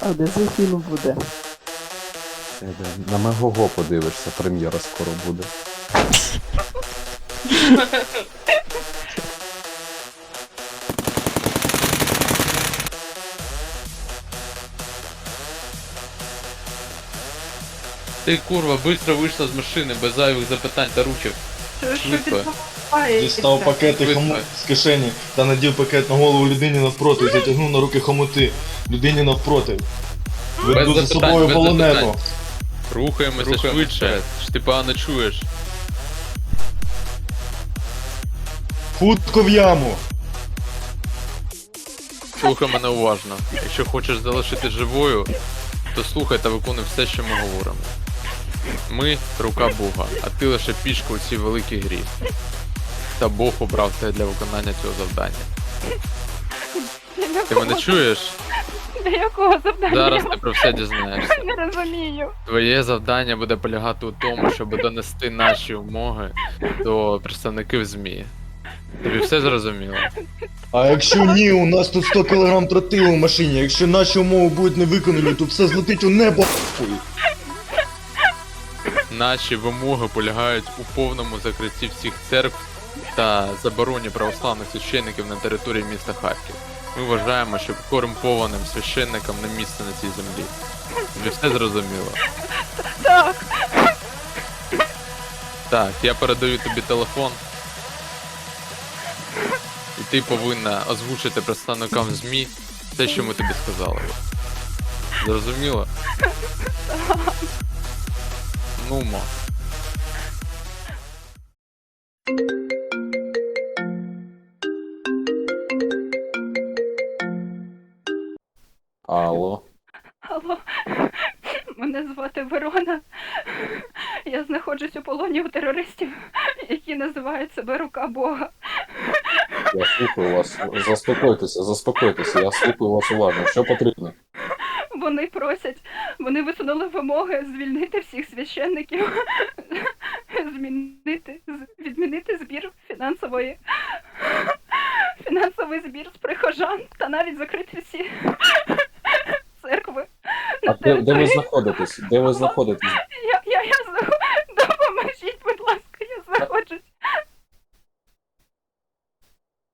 А де цей фільм буде? Е, де, На Мегого подивишся, прем'єра скоро буде. Ти курва, быстро вийшла з машини, без зайвих запитань та ручок. Що, що Швидко. Дістав пакети Швидко. хомут з кишені та надів пакет на голову людині навпроти і затягнув на руки хомути. Людині навпроти. Веду за запитань, собою без полонену. запитань. Рухаємося швидше. Ж ти погано чуєш. Хутко в яму. Слухай мене уважно. Якщо хочеш залишити живою, то слухай та виконуй все, що ми говоримо. Ми рука Бога, а ти лише пішка у цій великій грі. Та Бог обрав тебе для виконання цього завдання. Ти мене чуєш? Для якого завдання? Зараз ти про все дізнаєшся. не розумію. Твоє завдання буде полягати у тому, щоб донести наші умоги до представників ЗМІ. Тобі все зрозуміло? А якщо ні, у нас тут 100 кг тротилу в машині. Якщо наші умови будуть не виконані, то все злетить у небо. Наші вимоги полягають у повному закритті всіх церкв та забороні православних священників на території міста Харків. Ми вважаємо, що корумпованим священникам не місце на цій землі. Тобі все зрозуміло? Так, Так, я передаю тобі телефон. І ти повинна озвучити представникам ЗМІ те, що ми тобі сказали. Зрозуміло? Ну, мо. Алло. алло. Мене звати Верона. Я знаходжусь у полоні у терористів, які називають себе рука Бога. Я слухаю вас. Заспокойтеся, заспокойтеся, я слухаю вас уважно. Що потрібно? Вони просять, вони висунули вимоги звільнити всіх священників, змінити, відмінити збір фінансової, фінансовий збір з прихожан та навіть закрити всі церкви. А де, де ви знаходитесь? Де ви знаходитесь? Я, я, я допоможіть, будь ласка, я знаходжусь.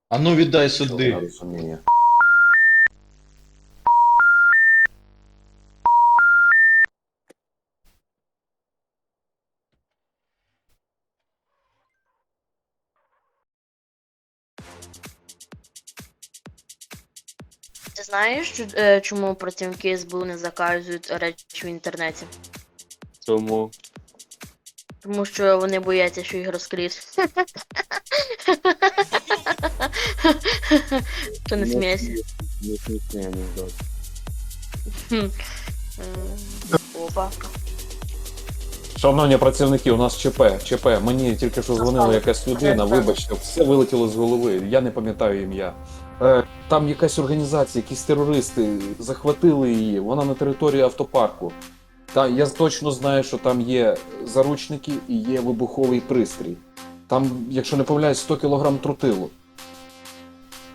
А ну віддай Я сюди. Ти знаєш, е, чому працівники СБУ не заказують речі в інтернеті? Тому Тому що вони бояться, що їх розкриють. Що не смієшся? не смішний анекдот. Опа. Шановні працівники, у нас ЧП, ЧП. Мені тільки що дзвонила якась людина, вибачте, все вилетіло з голови, я не пам'ятаю ім'я. Е, Там якась організація, якісь терористи захватили її, вона на території автопарку. Та я точно знаю, що там є заручники і є вибуховий пристрій. Там, якщо не помиляюсь, 100 кг тротилу.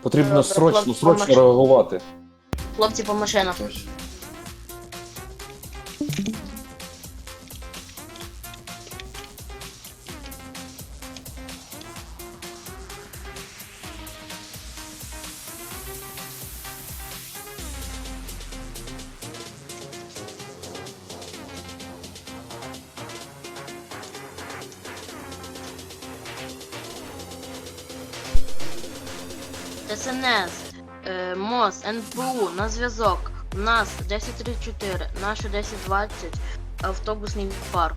Потрібно Добре, срочно, хлопці, срочно помаш- реагувати. Хлопці по машинах. СНС, е, МОЗ, НПУ, на зв'язок. Нас 1034, Наша 1020, автобусний парк.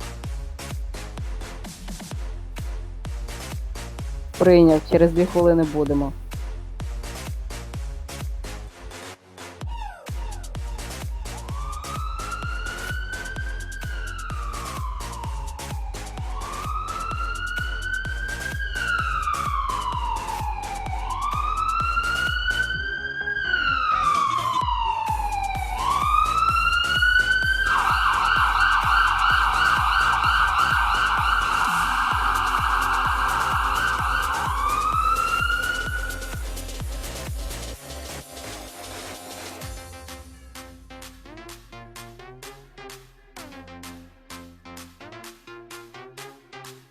Прийняв, через дві хвилини будемо.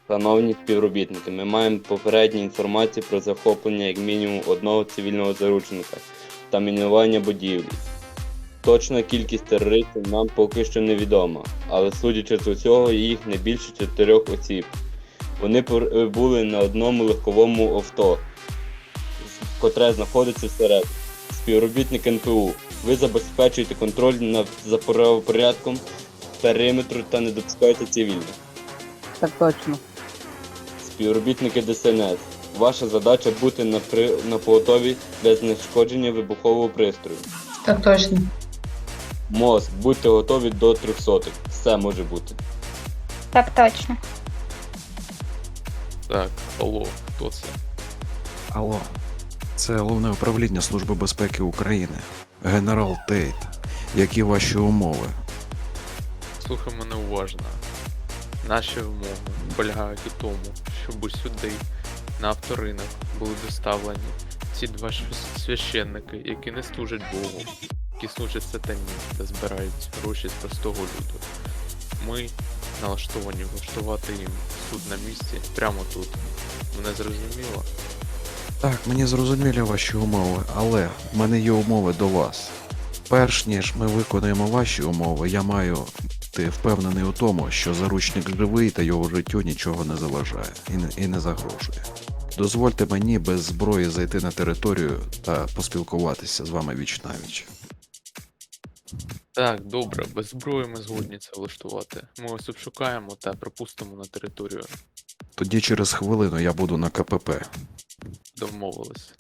Шановні співробітники, ми маємо попередню інформацію про захоплення як мінімум одного цивільного заручника та мінування будівлі. Точна кількість терористів нам поки що невідома, але судячи з усього, їх не більше чотирьох осіб. Вони були на одному легковому авто, котре знаходиться всередині. Співробітник НПУ. Ви забезпечуєте контроль над за правопорядком периметру та не допускаєте цивільних. Так точно. Співробітники ДСНС. Ваша задача бути на, при... на поготові для знешкодження вибухового пристрою. Так точно. МОЗ, будьте готові до 300. Все може бути. Так точно. Так, алло, хто це? Алло, це головне управління Служби безпеки України. Генерал Тейт. Які ваші умови? Слухай мене уважно. Наші умови полягають у тому, щоб сюди, на авторинок, були доставлені ці два священники, які не служать Богу, які служать сатані та збирають гроші з простого люду. Ми налаштовані влаштувати їм суд на місці прямо тут. Мене зрозуміло? Так, мені зрозумілі ваші умови, але в мене є умови до вас. Перш ніж ми виконуємо ваші умови, я маю бути впевнений у тому, що заручник живий та його життю нічого не заважає і не, і не загрожує. Дозвольте мені без зброї зайти на територію та поспілкуватися з вами віч навіч. Так, добре, без зброї ми згодні це влаштувати. Ми вас обшукаємо та пропустимо на територію. Тоді через хвилину я буду на КПП. Домовились.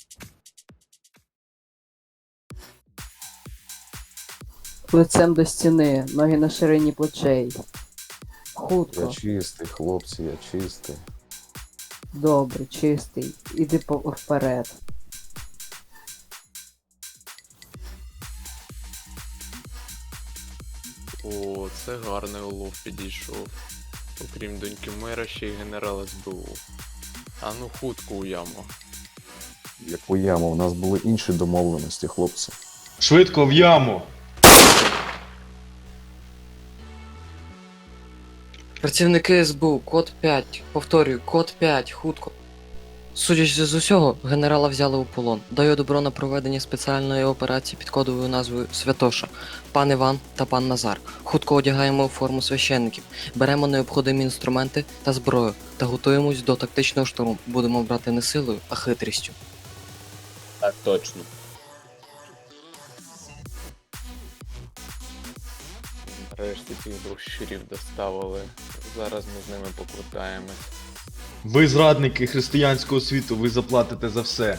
Лицем до стіни, ноги на ширині плечей. Хутко, Я чистий, хлопці, я чистий. добре, чистий. Іди по- вперед. О, це гарний улов підійшов. Окрім доньки мера, ще й генерал СБУ. А ну хутко у яму. Як у яму, у нас були інші домовленості, хлопці. Швидко в яму! Працівники СБУ, код 5. Повторюю, код 5, хутко. Судячи з усього, генерала взяли у полон. Даю добро на проведення спеціальної операції під кодовою назвою Святоша. Пан Іван та пан Назар. Хутко одягаємо форму священників, беремо необхідні інструменти та зброю та готуємось до тактичного штурму. Будемо брати не силою, а хитрістю. Так точно. Нарешті цих двох щурів доставили. Зараз ми з ними покрутаємось. Ви зрадники християнського світу, ви заплатите за все.